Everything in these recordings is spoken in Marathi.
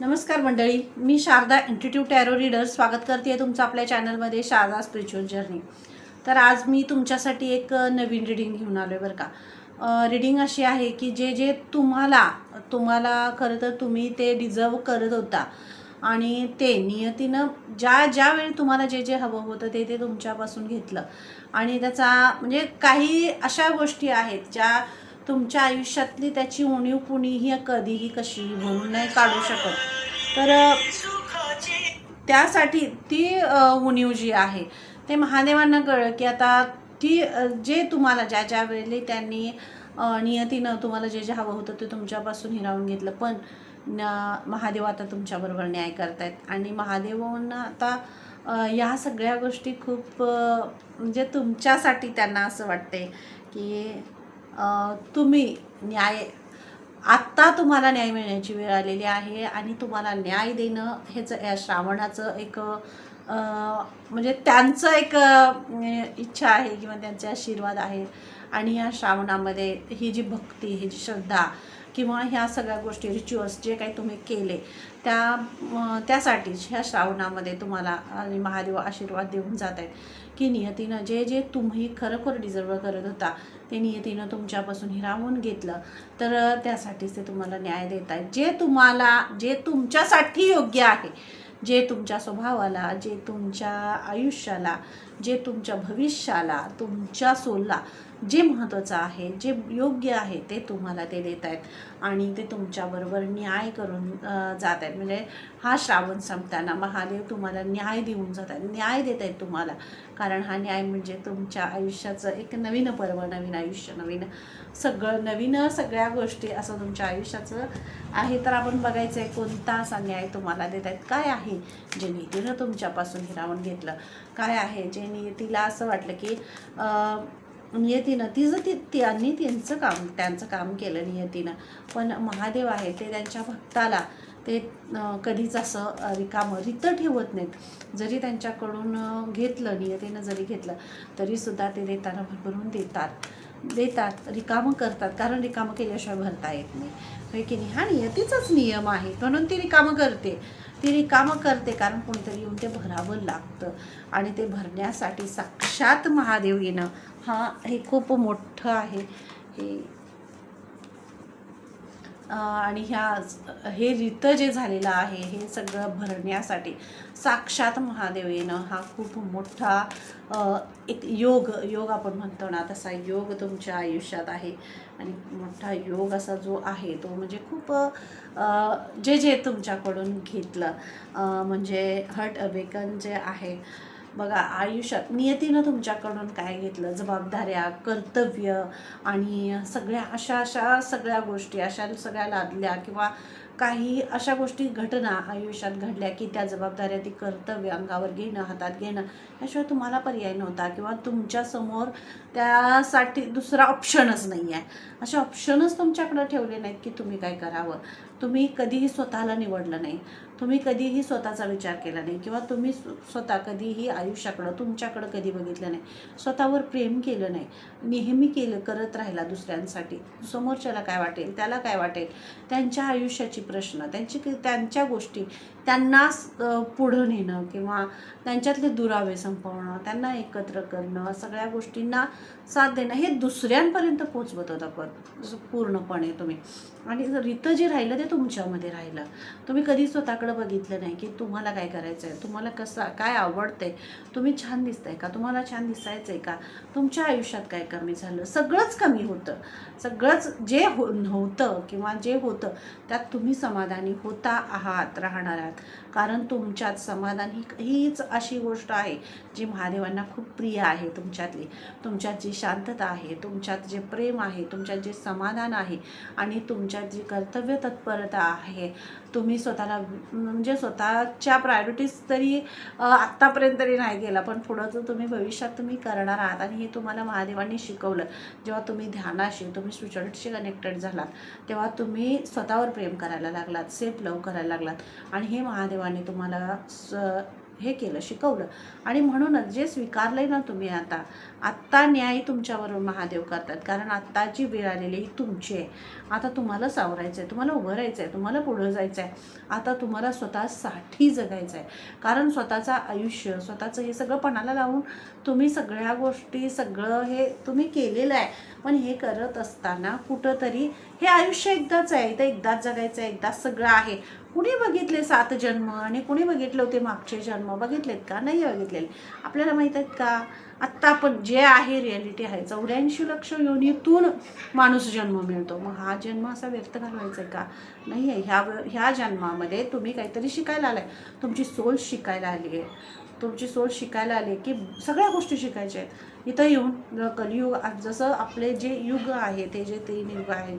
नमस्कार मंडळी मी शारदा इन्स्टिट्यूट टॅरो रीडर स्वागत करते आहे तुमचं आपल्या चॅनलमध्ये शारदा स्पिरिच्युअल जर्नी तर आज मी तुमच्यासाठी एक नवीन रिडिंग घेऊन आलो आहे बरं का. रिडिंग अशी आहे की जे जे तुम्हाला तुम्हाला खरं तर तुम्ही ते डिझर्व करत होता. आणि ते नियतीनं ज्या ज्यावेळी तुम्हाला जे जे हवं होतं ते ते तुमच्यापासून घेतलं. आणि त्याचा म्हणजे काही अशा गोष्टी आहेत ज्या तुमच्या आयुष्यातली त्याची उणीव कुणीही कधीही कशी म्हणून नाही काढू शकत. तर त्यासाठी ती उणीव जी आहे ते महादेवांना कळलं की आता ती जे तुम्हाला ज्या ज्या वेळेला त्यांनी नियतीनं तुम्हाला जे जे हवं होतं ते तुमच्यापासून हिरावून घेतलं. पण महादेव आता तुमच्याबरोबर न्याय करतायत. आणि महादेवांना आता ह्या सगळ्या गोष्टी खूप म्हणजे तुमच्यासाठी त्यांना असं वाटते की तुम्ही न्याय आत्ता तुम्हाला न्याय मिळण्याची वेळ आलेली आहे आणि तुम्हाला न्याय देणं हेच या श्रावणाचं एक म्हणजे त्यांचं एक इच्छा आहे किंवा त्यांचे आशीर्वाद आहे. आणि या श्रावणामध्ये ही जी भक्ती ही जी श्रद्धा किंवा ह्या सगळ्या गोष्टी रिच्युअल्स जे काही तुम्ही केले त्या त्यासाठीच ह्या श्रावणामध्ये तुम्हाला आणि महादेव आशीर्वाद देऊन जात आहेत. की नियतीनं जे जे तुम्ही खरोखर डिझर्व करत होता ते नियतीनं तुमच्यापासून हिरावून घेतलं तर त्यासाठीच ते तुम्हाला न्याय देत आहेत जे तुम्हाला जे तुमच्यासाठी योग्य आहे जे तुमच्या स्वभावाला जे तुमच्या आयुष्याला जे तुमच्या भविष्याला तुमच्या सोलला जे महत्त्वाचं आहे जे योग्य आहे ते तुम्हाला ते देत आहेत आणि ते तुमच्याबरोबर न्याय करून जात आहेत म्हणजे हा श्रावण संपताना महादेव तुम्हाला न्याय देऊन जात आहेत न्याय देत आहेत तुम्हाला. कारण हा न्याय म्हणजे तुमच्या आयुष्याचं एक नवीन पर्व नवीन आयुष्य नवीन सगळं नवीन सगळ्या गोष्टी असं तुमच्या आयुष्याचं आहे. तर आपण बघायचं आहे कोणता असा न्याय तुम्हाला देत आहेत काय आहे जे नीतीनं तुमच्यापासून हिरावून घेतलं? काय आहे जे नीतीला असं वाटलं की नियतीनं तिचं ती त्यांनी त्यांचं काम त्यांचं काम केलं नियतीनं. पण महादेव आहे ते त्यांच्या भक्ताला ते कधीच असं रिकामं रितं ठेवत नाहीत. जरी त्यांच्याकडून घेतलं नियतीनं जरी घेतलं तरीसुद्धा ते देताना भरभरून देतात. देतात रिकामं करतात कारण रिकामं केल्याशिवाय भरता येत नाही. होय की नाही? हा नियतीचाच नियम आहे. म्हणून ती रिकामं करते. ती रिकामं करते कारण कोणीतरी येऊन ते भरावं लागतं. आणि ते भरण्यासाठी साक्षात महादेव येणं हा हे खूप मोठं आहे. हे आणि ह्या हे रीतं जे झालेलं आहे हे सगळं भरण्यासाठी साक्षात महादेव येणं हा खूप मोठा एक योग योग आपण म्हणतो ना तसा योग तुमच्या आयुष्यात आहे. आणि मोठा योग असा जो आहे तो म्हणजे खूप जे जे तुमच्याकडून घेतलं. म्हणजे हर्ट अवेकन जे आहे बघा आयुष्यात नियतीनं तुमच्याकडून काय घेतलं? जबाबदाऱ्या कर्तव्य आणि सगळ्या अशा अशा सगळ्या गोष्टी अशा सगळ्या लादल्या किंवा काही अशा गोष्टी घटना आयुष्यात घडल्या की त्या जबाबदाऱ्या ती कर्तव्य अंगावर घेणं हातात घेणं याशिवाय तुम्हाला पर्याय नव्हता किंवा तुमच्यासमोर त्यासाठी दुसरा ऑप्शनच नाही आहे असे ऑप्शनच तुमच्याकडं ठेवले नाहीत की तुम्ही काय करावं? तुम्ही कधीही स्वतःला निवडलं नाही. तुम्ही कधीही स्वतःचा विचार केला नाही किंवा तुम्ही स्वतः कधीही आयुष्याकडं तुमच्याकडं कधी बघितलं नाही. स्वतःवर प्रेम केलं नाही. नेहमी केलं करत राहिला दुसऱ्यांसाठी. समोरच्याला काय वाटेल त्याला काय वाटेल? त्यांच्या आयुष्याची प्रश्न त्यांची त्यांच्या गोष्टी त्यांना पुढं नेणं किंवा त्यांच्यातले दुरावे संपवणं त्यांना एकत्र करणं सगळ्या गोष्टींना साथ देणं हे दुसऱ्यांपर्यंत पोचवत होतं पण पूर्णपणे तुम्ही. आणि रितं जे राहिलं ते तुमच्यामध्ये राहिलं. तुम्ही कधी स्वतःकडं बघितलं नाही की तुम्हाला काय करायचं आहे तुम्हाला कसं काय आवडते तुम्ही छान दिसताय का? तुम्हाला छान दिसायचं आहे का? तुमच्या आयुष्यात काय कमी झालं? सगळंच कमी होतं. सगळंच जे हो नव्हतं किंवा जे होतं त्यात तुम्ही समाधानी होता आहात राहणार आहात. कारण तुमच्यात समाधान ही हीच अशी गोष्ट आहे जी महादेवांना खूप प्रिय आहे तुमच्यातली. तुमच्यात जी शांतता आहे तुमच्यात जे प्रेम आहे तुमच्यात जे समाधान आहे आणि तुमच्यात जी कर्तव्य तत्परता आहे तुम्ही स्वतःला म्हणजे स्वतःच्या प्रायोरिटीज तरी आत्तापर्यंत तरी नाही गेला पण पुढं जर तुम्ही भविष्यात तुम्ही करणार आहात आणि हे तुम्हाला महादेवांनी शिकवलं जेव्हा तुम्ही ध्यानाशी तुम्ही स्पिरिच्युअलिटीशी कनेक्टेड झालात तेव्हा तुम्ही स्वतःवर प्रेम करायला लागलात सेल्फ लव करायला लागलात आणि हे महादेवाने तुम्हाला स हे केलं शिकवलं. आणि म्हणूनच जे स्वीकारलं आहे ना तुम्ही आता आत्ता न्याय तुमच्याबरोबर महादेव करतात. कारण आत्ताची वेळ आलेली ही तुमची आहे. आता तुम्हाला सावरायचं आहे तुम्हाला उभं राहायचं आहे तुम्हाला पुढं जायचं आहे आता तुम्हाला स्वतःसाठी जगायचं आहे कारण स्वतःचं आयुष्य स्वतःचं हे सगळं पणाला लावून तुम्ही सगळ्या गोष्टी सगळं हे तुम्ही केलेलं आहे. पण हे करत असताना कुठंतरी हे आयुष्य एकदाच आहे. इथं एकदाच जगायचं आहे एकदाच सगळं आहे. कुणी बघितले सात जन्म आणि कुणी बघितले होते मागचे जन्म? बघितलेत का? नाही बघितलेले. आपल्याला माहीत आहेत का? आत्ता आपण जे आहे रिॲलिटी आहे. चौऱ्याऐंशी लक्ष योनीतून माणूस जन्म मिळतो. मग हा जन्म असा व्यर्थ घालवायचा आहे का? नाही आहे. ह्या ह्या जन्मामध्ये तुम्ही काहीतरी शिकायला आलाय. तुमची सोल शिकायला आली आहे. तुमची सोल शिकायला आली की सगळ्या गोष्टी शिकायच्या आहेत. इथं येऊन कलियुग जसं आपले जे युग आहे ते जे तीन युग आहेत.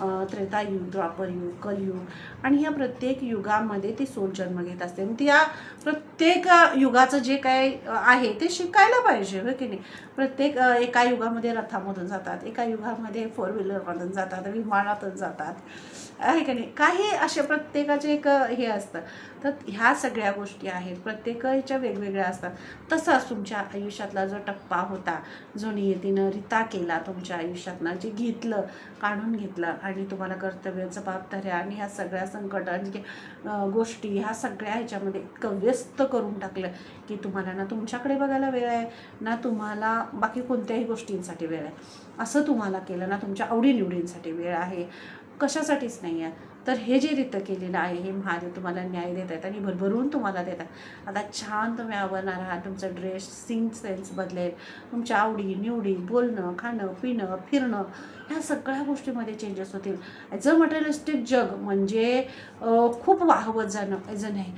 त्रेतायुग द्वापरयुग कलयुग आणि ह्या प्रत्येक युगामध्ये ती सोलजन्म घेत असते. आणि त्या प्रत्येक युगाचं जे काय आहे ते शिकायला पाहिजे हो की नाही? प्रत्येक एका युगामध्ये रथामधून जातात एका युगामध्ये फोर व्हीलरमधून जातात विमानातून जातात. आहे का नाही? काही असे प्रत्येकाचे एक हे असतं. तर ह्या सगळ्या गोष्टी आहेत. प्रत्येकाच्या वेगवेगळ्या असतात. तसाच तुमच्या आयुष्यातला जो टप्पा होता जो नियतीनं रिता केला तुमच्या आयुष्यातनं जे घेतलं काढून घेतलं आणि तुम्हाला कर्तव्य जबाबदाऱ्या आणि ह्या सगळ्या संकट आणि गोष्टी ह्या सगळ्या ह्याच्यामध्ये इतकं व्यस्त करून टाकलं की तुम्हाला ना तुमच्याकडे बघायला वेळ आहे ना तुम्हाला बाकी कोणत्याही गोष्टींसाठी वेळ आहे. असं तुम्हाला केलं ना तुमच्या आवडीनिवडींसाठी वेळ आहे. कशासाठीच नाही आहे. तर हे जे रितं केलेलं आहे हे महादेव तुम्हाला न्याय देत आहेत आणि भरभरून तुम्हाला देत आहेत. आता छान तुम्ही आवरणार आहात. तुमचं ड्रेस सिंग सेन्स बदलेल. तुमच्या आवडी निवडी बोलणं खाणं पिणं फिरणं ह्या सगळ्या गोष्टीमध्ये चेंजेस होतील. ॲज अ मटेरियलिस्टिक जग म्हणजे खूप वाहवत जाणं ॲज अ नाही.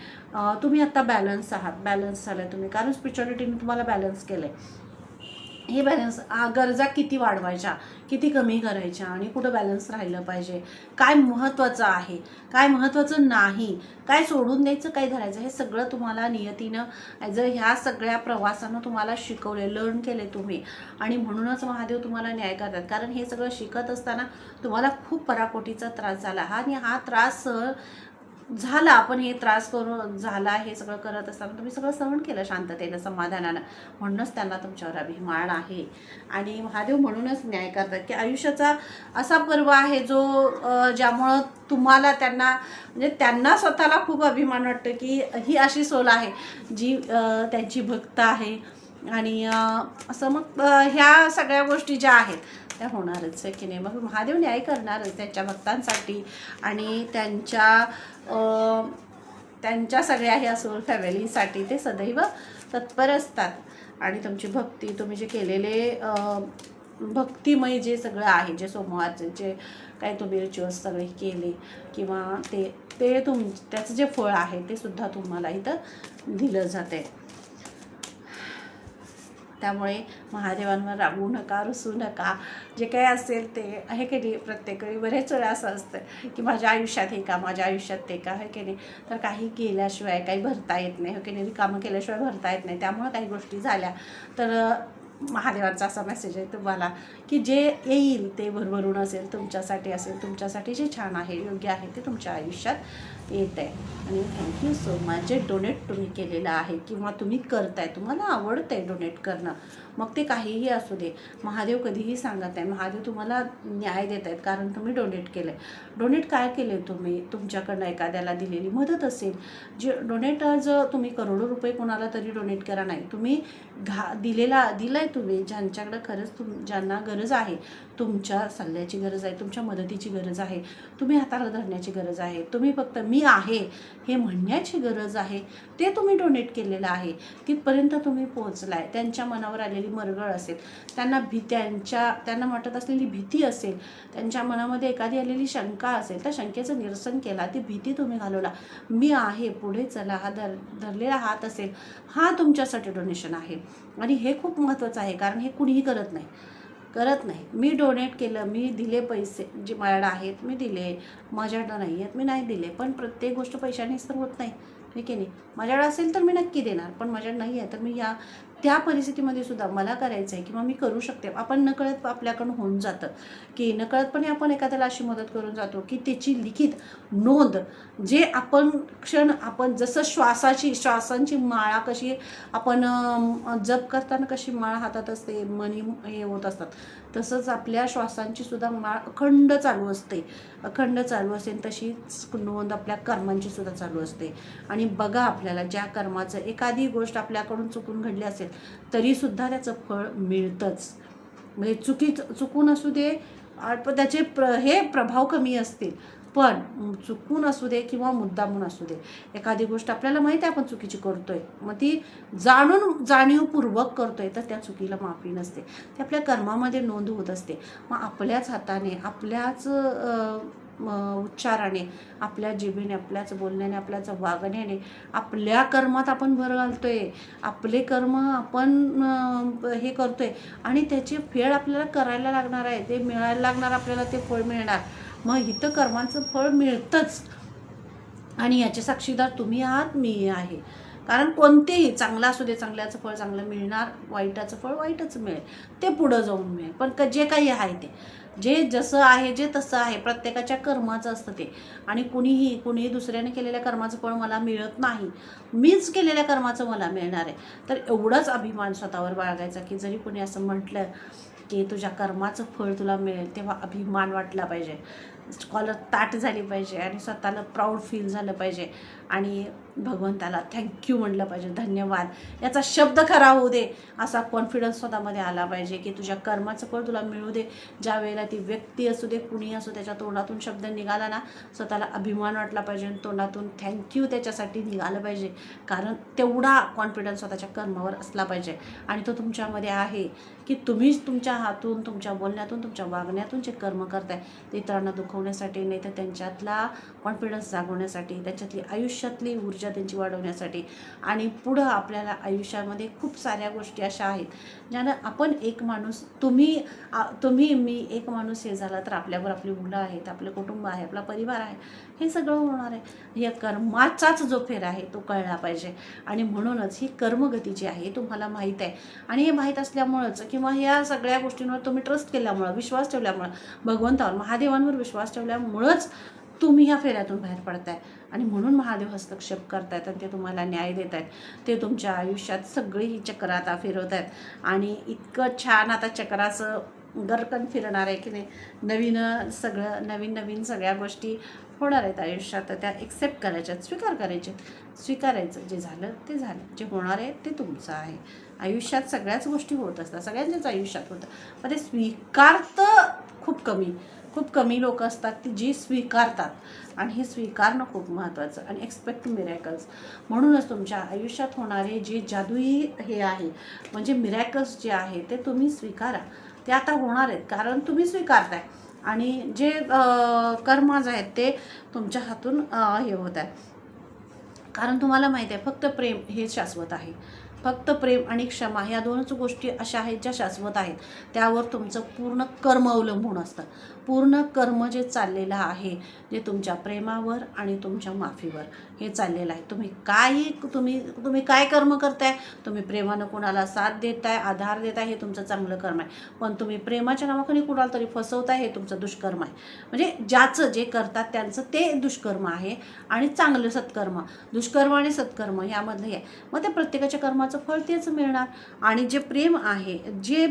तुम्ही आत्ता बॅलन्स आहात. बॅलन्स झालं आहे तुम्ही. कारण स्पिरिच्युअलिटीने तुम्हाला बॅलन्स केलं आहे हे बॅलन्स गरजा किती वाढवायच्या किती कमी करायच्या आणि कुठं बॅलन्स राहिलं पाहिजे? काय महत्त्वाचं आहे? काय महत्त्वाचं नाही? काय सोडून द्यायचं काय धरायचं? हे सगळं तुम्हाला नियतीनं ॲज अ ह्या सगळ्या प्रवासानं तुम्हाला शिकवले लर्न केले तुम्ही. आणि म्हणूनच महादेव तुम्हाला न्याय करतात. कारण हे सगळं शिकत असताना तुम्हाला खूप पराकोटीचा त्रास झाला. हा आणि हा त्रास सहन झाला आपण हे त्रास करून झाला हे सगळं करत असताना तुम्ही सगळं सहन केलं शांततेनं समाधानानं. म्हणूनच त्यांना तुमच्यावर अभिमान आहे. आणि महादेव म्हणूनच न्याय करतात की आयुष्याचा असा पर्व आहे जो ज्यामुळं तुम्हाला त्यांना म्हणजे त्यांना स्वतःला खूप अभिमान वाटतं की ही अशी सोल आहे जी त्यांची भक्त आहे. आणि असं मग ह्या सगळ्या गोष्टी ज्या आहेत त्या होणारच आहे की नाही? मग महादेव न्याय करणारच त्यांच्या भक्तांसाठी. आणि त्यांच्या त्यांच्या सगळ्या ह्या सोल फॅमिलीसाठी ते सदैव तत्पर असतात. आणि तुमची भक्ती तुम्ही जे केलेले भक्तिमय जे सगळं आहे जे सोमवारचे जे काही तुम्ही रिच्युअल्स सगळे केले किंवा ते ते तुम त्याचं जे फळ आहे ते सुद्धा तुम्हाला इथं दिलं जाते त्यामुळे महादेवांवर रागवू नका रुसू नका. जे काही असेल ते हे की नाही प्रत्येक वेळी बरेच वेळा असं असतं की माझ्या आयुष्यात हे का माझ्या आयुष्यात ते का हे की नाही. तर काही केल्याशिवाय काही भरता येत नाही हे की नाही. रिकामं केल्याशिवाय भरता येत नाही. त्यामुळं काही गोष्टी झाल्या. तर महादेवांचा असा मेसेज आहे तुम्हाला की जे येईल ते भरभरून असेल तुमच्यासाठी असेल तुमच्यासाठी जे छान आहे योग्य आहे ते तुमच्या आयुष्यात येत आहे. आणि थँक्यू सो मच जे डोनेट तुम्ही केलेलं आहे किंवा तुम्ही करताय तुम्हाला आवडतं आहे डोनेट करणं मग ते काहीही असू दे. महादेव कधीही सांगत आहे महादेव तुम्हाला न्याय देत आहेत कारण तुम्ही डोनेट केलं आहे डोनेट काय केले तुम्ही? तुमच्याकडनं एखाद्याला दिलेली मदत असेल. जे डोनेट आज तुम्ही करोडो रुपये कोणाला तरी डोनेट करा नाही. तुम्ही घा दिलेला दिला आहे तुम्ही. ज्यांच्याकडं खरंच तुम ज्यांना गरज आहे. तुमच्या सल्ल्याची गरज आहे तुमच्या मदतीची गरज आहे तुम्ही हाताला धरण्याची गरज आहे तुम्ही फक्त मी आहे हे म्हणण्याची गरज आहे ते तुम्ही डोनेट केलेलं आहे. तिथपर्यंत तुम्ही पोहोचलाय. त्यांच्या मनावर आलेली मरगळ असेल त्यांना भी त्यांच्या त्यांना वाटत असलेली भीती असेल त्यांच्या मनामध्ये एखादी आलेली शंका असेल त्या शंकेचं निरसन केला ती भीती तुम्ही घालवला. मी आहे पुढे चला हा धर धरलेला हात असेल हा तुमच्यासाठी डोनेशन आहे. आणि हे खूप महत्त्वाचं आहे कारण हे कुणीही करत नाही. करत नाही. मी डोनेट केलं मी दिले पैसे जे माझ्याकडे आहेत मी दिले. माझ्याकडं नाही आहेत मी नाही दिले. पण प्रत्येक गोष्ट पैशानेच तर होत नाही. ठीक आहे नाही? माझ्याकडे असेल तर मी नक्की देणार. पण माझ्याकडे नाही आहे तर मी या त्या परिस्थितीमध्ये सुद्धा मला करायचं आहे किंवा मी करू शकते. आपण नकळत आपल्याकडून होऊन जातं. की नकळतपणे आपण एखाद्याला अशी मदत करून जातो की त्याची लिखित नोंद जे आपण क्षण आपण जसं श्वासाची श्वासांची माळा कशी आपण जप करताना कशी माळ हातात असते मनी हे होत असतात. तसंच आपल्या श्वासांची सुद्धा माळ अखंड चालू असते. अखंड चालू असते आणि तशीच नोंद आपल्या कर्मांची सुद्धा चालू असते. आणि बघा आपल्याला ज्या कर्माचं एखादी गोष्ट आपल्याकडून चुकून घडली असेल तरीसुद्धा त्याचं फळ मिळतंच. म्हणजे चुकीच चुकून असू दे पण त्याचे प्र हे प्रभाव कमी असतील. पण चुकून असू दे किंवा मुद्दामून असू दे एखादी गोष्ट आपल्याला माहिती आहे आपण चुकीची करतोय मग ती जाणून जाणीवपूर्वक करतोय तर त्या चुकीला माफी नसते. ते आपल्या कर्मामध्ये नोंद होत असते. मग आपल्याच हाताने आपल्याच उच्चाराने आपल्या जिभेने आपल्याच बोलण्याने आपल्याच वागण्याने आपल्या कर्मात आपण भर घालतोय. आपले कर्म आपण हे करतोय आणि त्याची फेड आपल्याला करायला लागणार आहे. ते मिळायला लागणार आपल्याला ते फळ मिळणार. मग इथं फळ मिळतंच. आणि याचे साक्षीदार तुम्ही आहात मी आहे. कारण कोणतेही चांगलं असू दे चांगल्याचं फळ चांगलं मिळणार वाईटाचं फळ वाईटच मिळेल. ते पुढं जाऊन मिळेल. पण क जे काही आहे ते. जे जसं आहे जे तसं आहे प्रत्येकाच्या कर्माचं असतं ते. आणि कुणीही कुणीही दुसऱ्याने केलेल्या कर्माचं फळ मला मिळत नाही. मीच केलेल्या कर्माचं मला मिळणार आहे. तर एवढंच अभिमान स्वतःवर बाळगायचा की जरी कुणी असं म्हटलं की तुझ्या कर्माचं फळ तुला मिळेल तेव्हा अभिमान वाटला पाहिजे. कॉलर ताट झाली पाहिजे आणि स्वतःला प्राऊड फील झालं पाहिजे. आणि भगवंताला थँक्यू म्हणलं पाहिजे धन्यवाद. याचा शब्द खरा होऊ दे असा कॉन्फिडन्स स्वतःमध्ये आला पाहिजे की तुझ्या कर्माचं फळ तुला मिळू दे. ज्या वेळेला ती व्यक्ती असू दे कुणी असू त्याच्या तोंडातून शब्द निघाला ना स्वतःला अभिमान वाटला पाहिजे आणि तोंडातून थँक्यू त्याच्यासाठी निघालं पाहिजे. कारण तेवढा कॉन्फिडन्स स्वतःच्या कर्मावर असला पाहिजे. आणि तो तुमच्यामध्ये आहे की तुम्हीच तुमच्या हातून तुमच्या बोलण्यातून तुमच्या वागण्यातून जे कर्म करताय ते इतरांना दुखवण्यासाठी नाही तर त्यांच्यातला कॉन्फिडन्स जागवण्यासाठी त्यांच्यातली आयुष्यातली ऊर्जा त्यांची वाढवण्यासाठी. आणि पुढं आपल्याला आयुष्यामध्ये खूप साऱ्या गोष्टी अशा आहेत ज्यानं आपण एक माणूस तुम्ही तुम्ही मी एक माणूस हे झाला तर आपल्यावर आपली मुलं आहेत आपलं कुटुंब आहे आपला परिवार आहे हे सगळं होणार आहे. या कर्माचाच जो फेर आहे तो कळला पाहिजे. आणि म्हणूनच ही कर्मगती जी आहे तुम्हाला माहीत आहे. आणि हे माहीत असल्यामुळंच किंवा ह्या सगळ्या गोष्टींवर तुम्ही ट्रस्ट केल्यामुळं विश्वास ठेवल्यामुळं भगवंतावर महादेवांवर विश्वास ठेवल्यामुळंच तुम्ही ह्या फेऱ्यातून बाहेर पडताय. आणि म्हणून महादेव हस्तक्षेप करतायत आणि ते तुम्हाला न्याय देत आहेत ते तुमच्या आयुष्यात सगळी ही चक्र आता फिरवत आहेत आणि इतकं छान आता चक्राचं गरकन फिरणार आहे की नाही नवीन सगळं नवीन नवीन सगळ्या गोष्टी होणार आहेत आयुष्यात. तर त्या एक्सेप्ट करायच्यात स्वीकार करायचे स्वीकारायचं जे झालं ते झालं. जे होणार आहे ते तुमचं आहे. आयुष्यात सगळ्याच गोष्टी होत असतात. सगळ्यांच्याच आयुष्यात होतं. पण ते स्वीकार तर खूप कमी खूप कमी लोक असतात ती जी स्वीकारतात. आणि हे स्वीकारणं खूप महत्त्वाचं आणि एक्सपेक्ट मिरॅकल्स म्हणूनच तुमच्या आयुष्यात होणारे जे जादुई हे आहे म्हणजे मिरॅकल्स जे आहे ते तुम्ही स्वीकारा. ते आता होणार आहेत कारण तुम्ही स्वीकारताय. आणि जे कर्माज आहेत ते तुमच्या हातून हे होत आहे कारण तुम्हाला माहिती आहे फक्त प्रेम हे शाश्वत आहे. फक्त प्रेम आणि क्षमा ह्या दोनच गोष्टी अशा आहेत ज्या शाश्वत आहेत. त्यावर तुमचं पूर्ण कर्म अवलंबून असतं. पूर्ण कर्म जे चाललेलं आहे जे तुमच्या प्रेमावर आणि तुमच्या माफीवर हे चाललेलं आहे. तुम्ही काही तुम्ही तुम्ही काय कर्म करताय? तुम्ही प्रेमानं कोणाला साथ देताय आधार देताय हे तुमचं चांगलं कर्म आहे. पण तुम्ही प्रेमाच्या नावाखाली कुणाला तरी फसवताय हे तुमचं दुष्कर्म आहे. म्हणजे ज्याचं जे करतात त्यांचं ते दुष्कर्म आहे आणि चांगलं सत्कर्म. दुष्कर्म आणि सत्कर्म यामधलं हे आहे. मग ते प्रत्येकाच्या कर्माचं फळ तेच मिळणार. आणि जे प्रेम आहे जे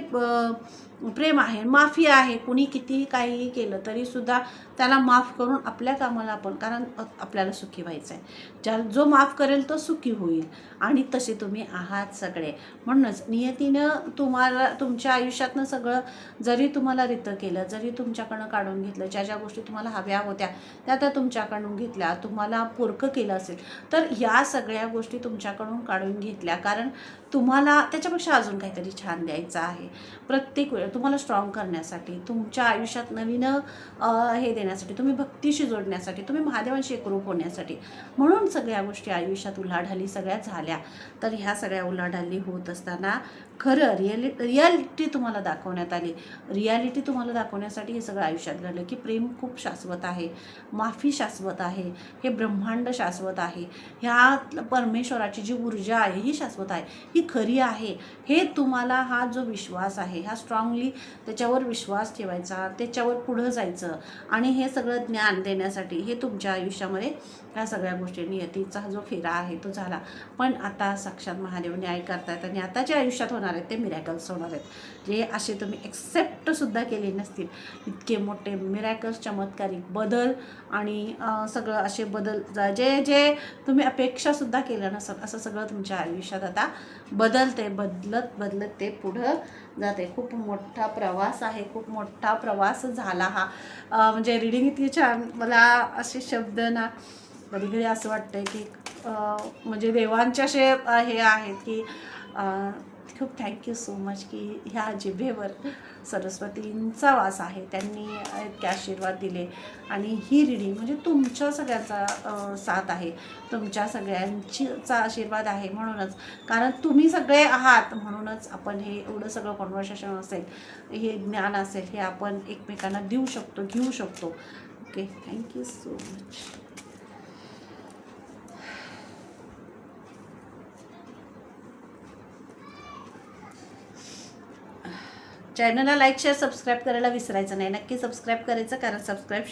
प्रेम आहे माफी आहे कुणी कितीही काहीही केलं तरीसुद्धा त्याला माफ करून आपल्या कामाला आपण कारण आपल्याला सुखी व्हायचं आहे ज्या जो माफ करेल तो सुखी होईल. आणि तसे तुम्ही आहात सगळे. म्हणूनच नियतीनं तुम्हाला तुमच्या आयुष्यातनं सगळं जरी तुम्हाला रितं केलं जरी तुमच्याकडनं काढून घेतलं ज्या ज्या गोष्टी तुम्हाला हव्या होत्या त्या त्या तुमच्याकडून घेतल्या तुम्हाला पोरकं केलं असेल तर या सगळ्या गोष्टी तुमच्याकडून काढून घेतल्या. कारण तुम्हाला त्याच्यापेक्षा अजून काहीतरी छान द्यायचं आहे. प्रत्येक वेळ तुम्हाला स्ट्रॉंग करण्यासाठी तुमच्या आयुष्यात नवीन हे देण्यासाठी तुम्ही भक्तीशी जोडण्यासाठी तुम्ही महादेवांशी एकरूप होण्यासाठी म्हणून सगळ्या गोष्टी आयुष्यात उलाढाली सगळ्या झाल्या. तर ह्या सगळ्या उलाढाली होत असताना खरं रियालि रियालिटी तुम्हाला दाखवण्यात आली. रियालिटी तुम्हाला दाखवण्यासाठी हे सगळं आयुष्यात घडलं की प्रेम खूप शाश्वत आहे माफी शाश्वत आहे हे ब्रह्मांड शाश्वत आहे. ह्या परमेश्वराची जी ऊर्जा आहे ही शाश्वत आहे ही खरी आहे. हे तुम्हाला हा जो विश्वास आहे हा स्ट्रॉंगली त्याच्यावर विश्वास ठेवायचा त्याच्यावर पुढं जायचं आणि हे सगळं ज्ञान देण्यासाठी हे तुमच्या आयुष्यामध्ये ह्या सगळ्या गोष्टींनी यतीचा जो फेरा आहे तो झाला. पण आता साक्षात महादेव न्याय करतायत आणि आताच्या आयुष्यात होणार होणार आहेत ते मिरॅकल्स होणार आहेत. जे असे तुम्ही एक्सेप्टसुद्धा केले नसतील इतके मोठे मिरॅकल्स चमत्कारिक बदल आणि सगळं असे बदल जे जे तुम्ही अपेक्षासुद्धा केलं नसत असं सगळं तुमच्या आयुष्यात आता बदलते बदलत बदलत ते पुढं जाते. खूप मोठा प्रवास आहे खूप मोठा प्रवास झाला हा. म्हणजे रिडिंग इतकी छान मला असे शब्द ना कधी कधी असं वाटतं की म्हणजे देवांचे असे हे आहेत की खूप थँक्यू सो मच की ह्या जिभेवर सरस्वतींचा वास आहे. त्यांनी इतके आशीर्वाद दिले. आणि ही रिडिंग म्हणजे तुमच्या सगळ्यांचा साथ आहे. तुमच्या सगळ्यांचीचा आशीर्वाद आहे म्हणूनच. कारण तुम्ही सगळे आहात म्हणूनच आपण हे एवढं सगळं कॉन्व्हर्सेशन असेल हे ज्ञान असेल हे आपण एकमेकांना देऊ शकतो घेऊ शकतो. Okay thank you so much चॅनलला लाईक शेअर सबस्क्राईब करायला विसरायचं नाही. नक्की सबस्क्राईब करायचं कारण सबस्क्राईब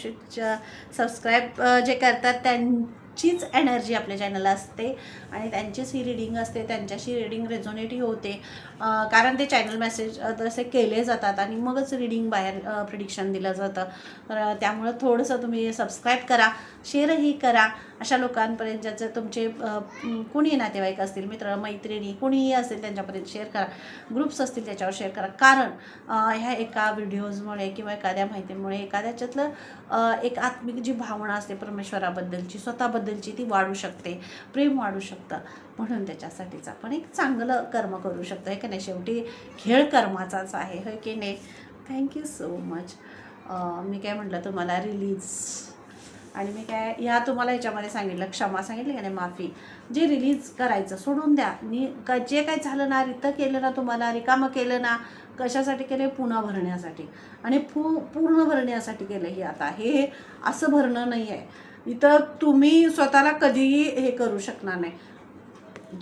सबस्क्राईब जे करतात त्यांचीच एनर्जी आपल्या चॅनलला असते आणि त्यांचीच ही रिडिंग असते त्यांच्याशी रिडिंग रेझोनेटी होते. कारण ते चॅनल मेसेज तसे केले जातात आणि मगच रिडिंग बाहेर प्रिडिक्शन दिलं जातं. तर त्यामुळं थोडंसं तुम्ही सबस्क्राईब करा. शेअरही करा. अशा लोकांपर्यंत ज्याचं तुमचे कुणीही कुणी नातेवाईक असतील मित्र मैत्रिणी कुणीही असेल त्यांच्यापर्यंत शेअर करा. ग्रुप्स असतील त्याच्यावर शेअर करा. कारण ह्या एका व्हिडिओजमुळे किंवा एखाद्या माहितीमुळे एखाद्याच्यातलं एक आत्मिक जी भावना असते परमेश्वराबद्दलची स्वतःबद्दलची ती वाढू शकते. प्रेम वाढू शकतं. म्हणून त्याच्यासाठीच आपण एक चांगलं कर्म करू शकतो. हे की नाही? शेवटी खेळ कर्माचाच आहे. होय की नाही? थँक्यू सो मच मी काय म्हटलं तुम्हाला? रिलीज आणि मी काय ह्या तुम्हाला याच्यामध्ये सांगितलं क्षमा सांगितली का नाही माफी. जे रिलीज करायचं सोडून द्या. नि का जे काही झालं ना रितं केलं ना तुम्हाला रिकामं केलं ना कशासाठी केलं पुन्हा भरण्यासाठी. आणि पू पूर्ण भरण्यासाठी केलं हे आता. हे असं भरणं नाही आहे इथं तुम्ही स्वतःला कधीही हे करू शकणार नाही.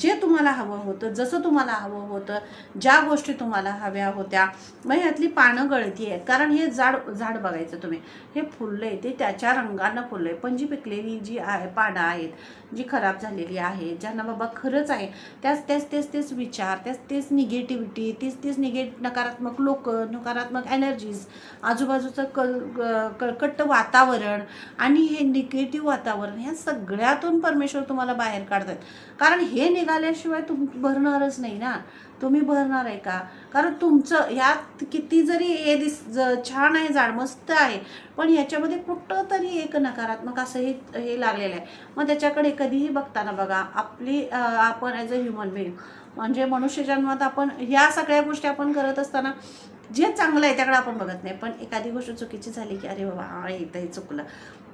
जे तुम्हाला हवं होतं जसं तुम्हाला हवं होतं ज्या गोष्टी तुम्हाला हव्या होत्या मग ह्यातली पानं गळती आहेत. कारण हे झाड झाड बघायचं तुम्ही. हे फुललं आहे ते त्याच्या रंगानं फुललं. आहे पण जी पिकलेली जी आहे पानं आहेत जी खराब झालेली आहे ज्यांना बाबा खरंच आहे त्याच तेच तेच तेच विचार त्याच तेच निगेटिव्हिटी तीच तेच निगे नकारात्मक लोक नकारात्मक एनर्जीज आजूबाजूचं कल कळकट्ट वातावरण आणि हे निगेटिव्ह वातावरण ह्या सगळ्यातून परमेश्वर तुम्हाला बाहेर काढतात. कारण हे निघाल्याशिवाय तुम भरणारच नाही ना. तुम्ही भरणार आहे का? कारण तुमचं ह्यात किती जरी हे दिस ज- छान आहे झाड मस्त आहे पण ह्याच्यामध्ये कुठं तरी एक नकारात्मक असं हे हे लागलेलं आहे. मग त्याच्याकडे कधीही बघताना बघा आपली आपण ॲज अ ह्युमन बिईंग म्हणजे मनुष्य जन्मात आपण ह्या सगळ्या गोष्टी आपण करत असताना जे चांगलं आहे त्याकडे आपण बघत नाही. पण एखादी गोष्ट चुकीची झाली की अरे बाबा हा इथं हे चुकलं.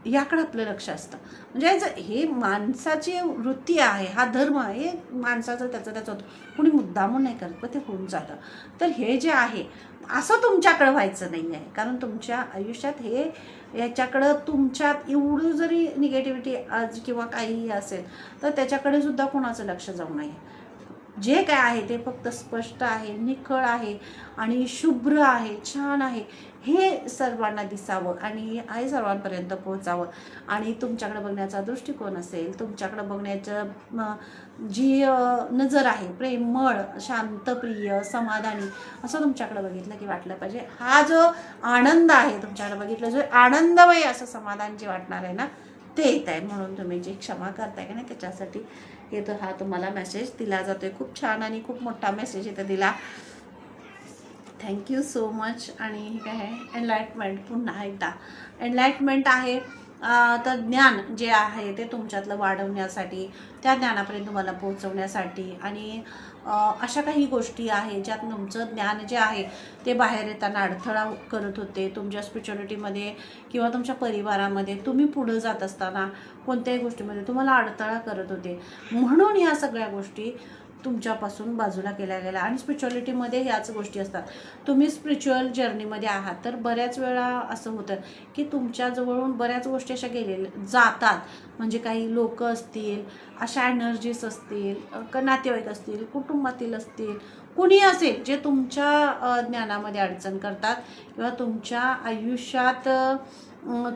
याकडे आपलं लक्ष असतं. म्हणजे हे माणसाची वृत्ती आहे हा धर्म आहे माणसाचा माणसाचं त्याचं त्याचं कुणी मुद्दामून नाही करत पण ते होऊन जातं. तर हे जे आहे असं तुमच्याकडं व्हायचं नाही आहे. कारण तुमच्या आयुष्यात हे याच्याकडं तुमच्यात एवढं जरी निगेटिव्हिटी आज किंवा काहीही असेल तर त्याच्याकडे सुद्धा कोणाचं लक्ष जाऊ नये जे काय आहे ते फक्त स्पष्ट आहे निखळ आहे आणि शुभ्र आहे छान आहे. हे सर्वांना दिसावं आणि आहे सर्वांपर्यंत पोहोचावं. आणि तुमच्याकडे बघण्याचा दृष्टिकोन असेल तुमच्याकडे बघण्याचं जी नजर आहे प्रेमळ शांतप्रिय समाधानी असं तुमच्याकडे बघितलं की वाटलं पाहिजे. हा जो आनंद आहे तुमच्याकडे बघितलं जो आनंदमय असं समाधान जे वाटणार आहे ना ते येत आहे. म्हणून तुम्ही जी क्षमा करताय का नाही त्याच्यासाठी हे तर हा तुम्हाला मेसेज दिला जातो आहे खूप छान आणि खूप मोठा मेसेज इथं दिला. थँक्यू सो मच आणि हे काय आहे? एनलाइटमेंट पुन्हा एकदा. एनलाइटमेंट आहे तर ज्ञान जे आहे ते तुमच्यातलं वाढवण्यासाठी त्या ज्ञानापर्यंत तुम्हाला पोहोचवण्यासाठी आणि अशा काही गोष्टी आहे ज्यात तुमचं ज्ञान जे आहे ते बाहेर येताना अडथळा करत होते तुमच्या स्पिरिच्युअलिटीमध्ये किंवा तुमच्या परिवारामध्ये. तुम्ही पुढं जात असताना कोणत्याही गोष्टीमध्ये तुम्हाला अडथळा करत होते. म्हणून या सगळ्या गोष्टी तुमच्यापासून बाजूला केल्या गेल्या आणि स्पिरिच्युअलिटीमध्ये ह्याच गोष्टी असतात. तुम्ही स्पिरिच्युअल जर्नीमध्ये आहात तर बऱ्याच वेळा असं होतं की तुमच्याजवळून बऱ्याच गोष्टी अशा गेलेल्या जातात. म्हणजे काही लोक असतील अशा एनर्जीज असतील क- नातेवाईक असतील कुटुंबातील असतील कुणी असेल जे तुमच्या ज्ञानामध्ये अडचण करतात किंवा तुमच्या आयुष्यात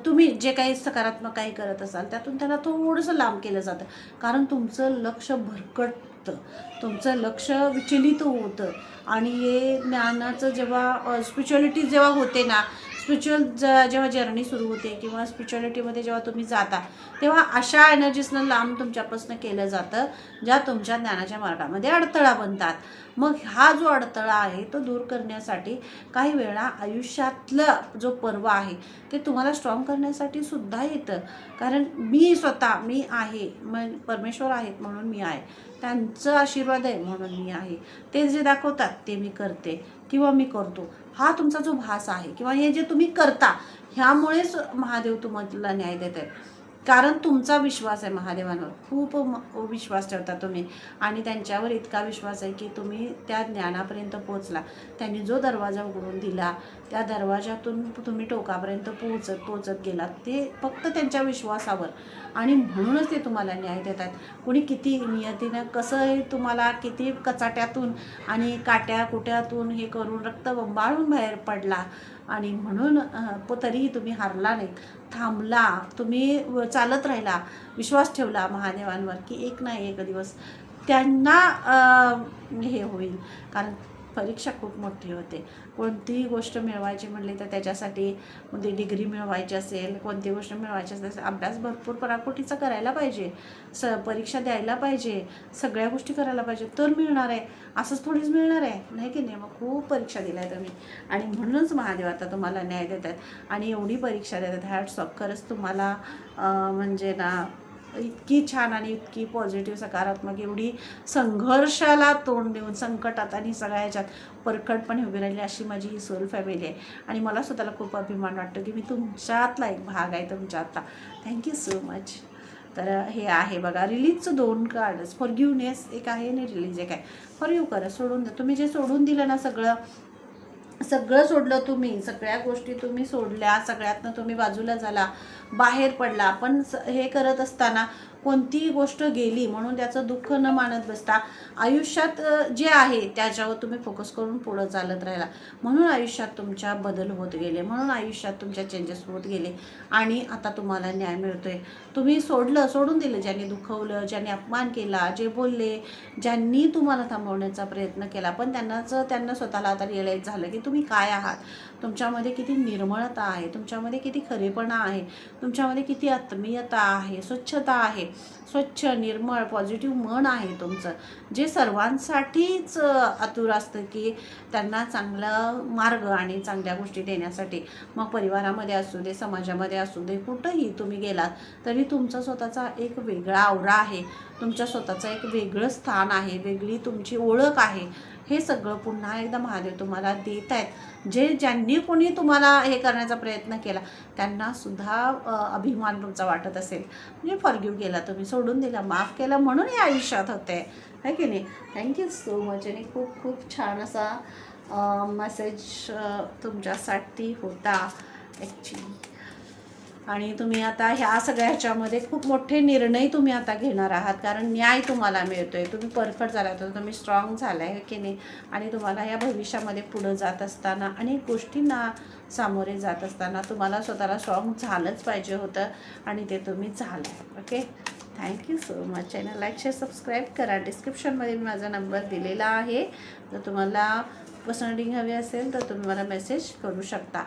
तुम्ही जे काही सकारात्मक काही करत असाल त्यातून त्यांना थोडंसं लांब केलं जातं. कारण तुमचं लक्ष भरकट लागतं तुमचं लक्ष विचलित होतं. आणि हे ज्ञानाचं जेव्हा स्पिरिच्युअलिटी जेव्हा होते ना स्पिरिच्युअल ज जेव्हा जर्नी सुरू होते किंवा स्पिरिच्युअलिटीमध्ये जेव्हा तुम्ही जाता तेव्हा अशा एनर्जीजनं लांब तुमच्यापासून केलं जातं ज्या तुमच्या ज्ञानाच्या मार्गामध्ये अडथळा बनतात. मग हा जो अडथळा आहे तो दूर करण्यासाठी काही वेळा आयुष्यातलं जो पर्व आहे ते तुम्हाला स्ट्रॉंग करण्यासाठी सुद्धा येतं. कारण मी स्वतः मी आहे मग परमेश्वर आहेत म्हणून मी आहे. त्यांचं आशीर्वाद आहे म्हणून मी आहे. ते जे दाखवतात ते मी करते किंवा मी करतो. हा तुमचा जो भास आहे किंवा हे जे तुम्ही करता ह्यामुळेच महादेव तुम्हाला न्याय देत आहेत. कारण तुमचा विश्वास आहे महादेवांवर. खूप विश्वास ठेवता तुम्ही. आणि त्यांच्यावर इतका विश्वास आहे की तुम्ही त्या ज्ञानापर्यंत पोचला त्यांनी जो दरवाजा उघडून दिला त्या दरवाजातून तुम्ही टोकापर्यंत पोहोचत पोहोचत गेलात. ते फक्त त्यांच्या विश्वासावर. आणि म्हणूनच ते तुम्हाला न्याय देतात. कुणी किती नियतीनं कसं तुम्हाला किती कचाट्यातून आणि काट्या कुट्यातून हे करून रक्त बंबाळून बाहेर पडला आणि म्हणून तरीही तुम्ही हारला नाही थांबला. तुम्ही व- चालत राहिला. विश्वास ठेवला महादेवांवर की एक ना एक दिवस त्यांना हे होईल. कारण परीक्षा खूप मोठी होते. कोणतीही गोष्ट मिळवायची म्हणली तर त्याच्यासाठी म्हणजे कोणती डिग्री मिळवायची असेल कोणती गोष्ट मिळवायची असेल अभ्यास भरपूर पराकोटीचा करायला पाहिजे. स परीक्षा द्यायला पाहिजे. सगळ्या गोष्टी करायला पाहिजे. तर मिळणार आहे. असंच थोडीच मिळणार आहे. नाही की नाही? मग खूप परीक्षा दिल्या तुम्ही. आणि म्हणूनच महादेव आता तुम्हाला न्याय देतात. आणि एवढी परीक्षा देतात. हॅट्स ऑफ खरंच तुम्हाला म्हणजे ना इतकी छान आणि इतकी पॉझिटिव्ह सकारात्मक एवढी संघर्षाला तोंड देऊन संकटात आणि सगळ्या ह्याच्यात परखडपणे उभी राहिली अशी माझी ही सोल फॅमिली आहे. आणि मला स्वतःला खूप अभिमान वाटतो की मी तुमच्यातला एक भाग आहे तुमच्यातला. थँक्यू सो मच तर हे आहे बघा रिलीजचं दोन कार्डच फॉर गिवनेस एक आहे आणि रिलीज एक आहे. फॉर यू करा सोडून द्या. तुम्ही जे सोडून दिलं ना सगळं सगळं सोडलं तुम्ही सगळ्या गोष्टी तुम्ही सोडल्या सगळ्यातनं तुम्ही बाजूला झाला बाहेर पडला. पण हे करत असताना कोणतीही गोष्ट गेली म्हणून त्याचं दुःख न मानत बसता आयुष्यात जे आहे त्याच्यावर तुम्ही फोकस करून पुढं चालत राहिला. म्हणून आयुष्यात तुमच्या बदल होत गेले म्हणून आयुष्यात तुमच्या चेंजेस होत गेले आणि आता तुम्हाला न्याय मिळतोय. तुम्ही सोडलं सोडून दिलं ज्यांनी दुखवलं ज्यांनी अपमान केला जे बोलले ज्यांनी तुम्हाला थांबवण्याचा प्रयत्न केला पण त्यांनाच त्यांना स्वतःला आता रिअलाईज झालं की तुम्ही काय आहात. तुमच्यामध्ये किती निर्मळता आहे तुमच्यामध्ये किती खरेपणा आहे तुमच्यामध्ये किती आत्मीयता आहे स्वच्छता आहे. स्वच्छ निर्मळ पॉझिटिव्ह मन आहे तुमचं. जे सर्वांसाठीच आतुर असतं की त्यांना चांगला मार्ग आणि चांगल्या गोष्टी देण्यासाठी. मग परिवारामध्ये असू दे समाजामध्ये असू दे कुठंही तुम्ही गेलात तरी तुमचा स्वतःचा एक वेगळा आवरा आहे. तुमच्या स्वतःचं एक वेगळं स्थान आहे वेगळी तुमची ओळख आहे. हे सगळं पुन्हा एकदा महादेव तुम्हाला देत आहेत जे ज्यांनी कोणी तुम्हाला हे करण्याचा प्रयत्न केला त्यांना सुद्धा अभिमान तुमचा वाटत असेल. म्हणजे फॉरगिव्ह केला तुम्ही सोडून दिला. माफ केलं म्हणून हे आयुष्यात होते. है की नाही? थँक्यू सो मच आणि खूप खूप छान असा मेसेज तुमच्यासाठी होता ॲक्च्युली आणि तुम्ही आता ह्या सगळ्या ह्याच्यामध्ये खूप मोठे निर्णय तुम्ही आता घेणार आहात. कारण न्याय तुम्हाला मिळतो आहे तुम्ही परफेक्ट झाला तर तुम्ही स्ट्रॉंग झाला आहे की नाही? आणि तुम्हाला या भविष्यामध्ये पुढं जात असताना अनेक गोष्टींना सामोरे जात असताना तुम्हाला स्वतःला स्ट्रॉंग झालंच पाहिजे होतं. आणि ते तुम्ही झालं okay thank you so much channel like share subscribe करा. डिस्क्रिप्शनमध्ये मी माझा नंबर दिलेला आहे. जर तुम्हाला पर्सनल रिडिंग हवी असेल तर तुम्ही मला मेसेज करू शकता.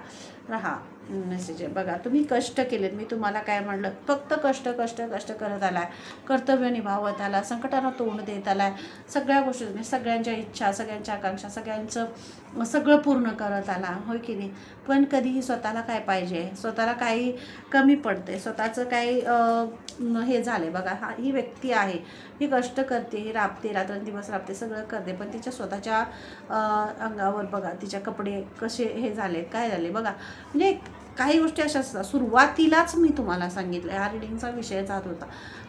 राहा. मेसेज आहे. बघा तुम्ही कष्ट केलेत. मी तुम्हाला काय म्हणलं? फक्त कष्ट कष्ट कष्ट करत आलाय. कर्तव्य निभावत आला संकटांना तोंड देत आलाय. सगळ्या गोष्टी तुम्ही सगळ्यांच्या इच्छा सगळ्यांच्या आकांक्षा सगळ्यांचं सगळं पूर्ण करत आला. होय की नाही? पण कधीही स्वतःला काय पाहिजे? स्वतःला काही कमी पडते स्वतःचं काही हे झाले बघा हा ही व्यक्ती आहे. ही कष्ट करते ही राबते रात्रंदिवस राबते सगळं करते. पण तिच्या स्वतःच्या अंगावर बघा तिच्या कपडे कसे हे झाले काय झाले बघा म्हणजे काही गोष्टी अशा असतात. सुरुवातीलाच मी तुम्हाला सांगितलं ह्या रिडिंगचा विषय जात होता.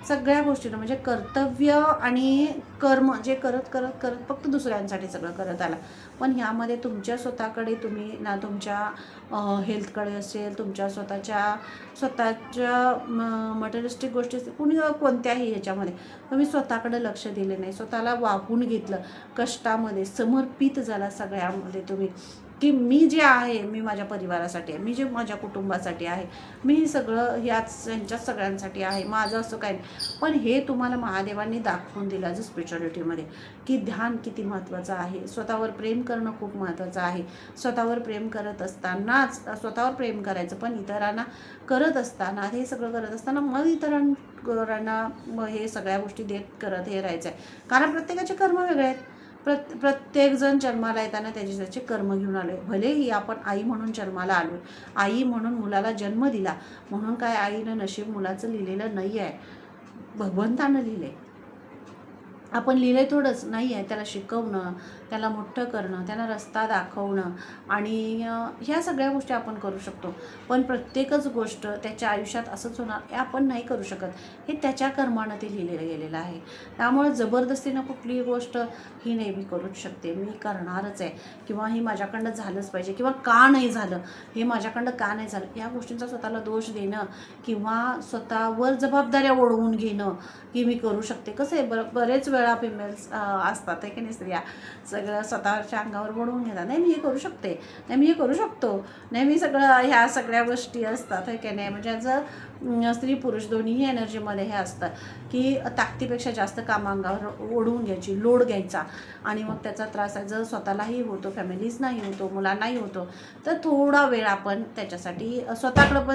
सगळ्या गोष्टीनं म्हणजे कर्तव्य आणि कर्म जे करत करत करत फक्त दुसऱ्यांसाठी सगळं करत आला. पण ह्यामध्ये तुमच्या स्वतःकडे तुम्ही ना तुमच्या हेल्थकडे असेल तुमच्या स्वतःच्या स्वतःच्या मटेरिस्टिक गोष्टी असतील, कुणी कोणत्याही ह्याच्यामध्ये. तुम्ही स्वतःकडे लक्ष दिले नाही स्वतःला वाहून घेतलं. कष्टामध्ये समर्पित झाला सगळ्यामध्ये तुम्ही. की मी जे आहे मी माझ्या परिवारासाठी आहे मी जे माझ्या कुटुंबासाठी आहे मी सगळं ह्याच यांच्या सगळ्यांसाठी आहे माझं असं काही नाही. पण हे तुम्हाला महादेवांनी दाखवून दिलं आज स्पिरिच्युअलिटीमध्ये की ध्यान किती महत्त्वाचं आहे. स्वतःवर प्रेम करणं खूप महत्त्वाचं आहे. स्वतःवर प्रेम करत असतानाच स्वतःवर प्रेम करायचं पण इतरांना करत असताना हे सगळं करत असताना मग इतरांना मग हे सगळ्या गोष्टी देत करत हे राहायचं आहे कारण प्रत्येकाचे कर्म वेगळे आहेत. प्रत प्रत्येकजण जन्माला येताना त्याचे त्याचे कर्म घेऊन आलो आहे भलेही आपण आई म्हणून जन्माला आलो आई म्हणून मुलाला जन्म दिला. म्हणून काय आईनं नशीब मुलाचं लिहिलेलं नाही आहे भगवंतानं लिहिलं आहे आपण लिहिलं आहे थोडंच नाही आहे त्याला शिकवणं त्याला मोठं करणं त्याला रस्ता दाखवणं आणि ह्या सगळ्या गोष्टी आपण करू शकतो. पण प्रत्येकच गोष्ट त्याच्या आयुष्यात असंच होणार हे आपण नाही करू शकत. हे त्याच्या कर्मानं ते लिहिलेलं गेलेलं आहे. त्यामुळे जबरदस्तीनं कुठलीही गोष्ट ही नाही मी करूच शकते. मी करणारच आहे. किंवा हे माझ्याकडनं झालंच पाहिजे. किंवा का नाही झालं? हे माझ्याकडनं का नाही झालं? या गोष्टींचा स्वतःला दोष देणं किंवा स्वतःवर जबाबदाऱ्या ओढवून घेणं की मी करू शकते. कसं आहे? बरं बरेच वेळा फिमेल्स असतात आहे की नाही? स्त्रिया सगळं स्वतःच्या अंगावर ओढवून घेतात. नाही मी हे करू शकते. नाही मी हे करू शकतो. नाही मी सगळं ह्या सगळ्या गोष्टी असतात आहे की नाही? म्हणजे याचं स्त्री पुरुष दोन्हीही एनर्जीमध्ये हे असतं की ताकदीपेक्षा जास्त काम अंगावर ओढवून घ्यायची लोड घ्यायचा. आणि मग त्याचा त्रास आहे. जर स्वतःलाही होतो फॅमिलीजनाही होतो मुलांनाही होतो तर थोडा वेळ आपण त्याच्यासाठी स्वतःकडं पण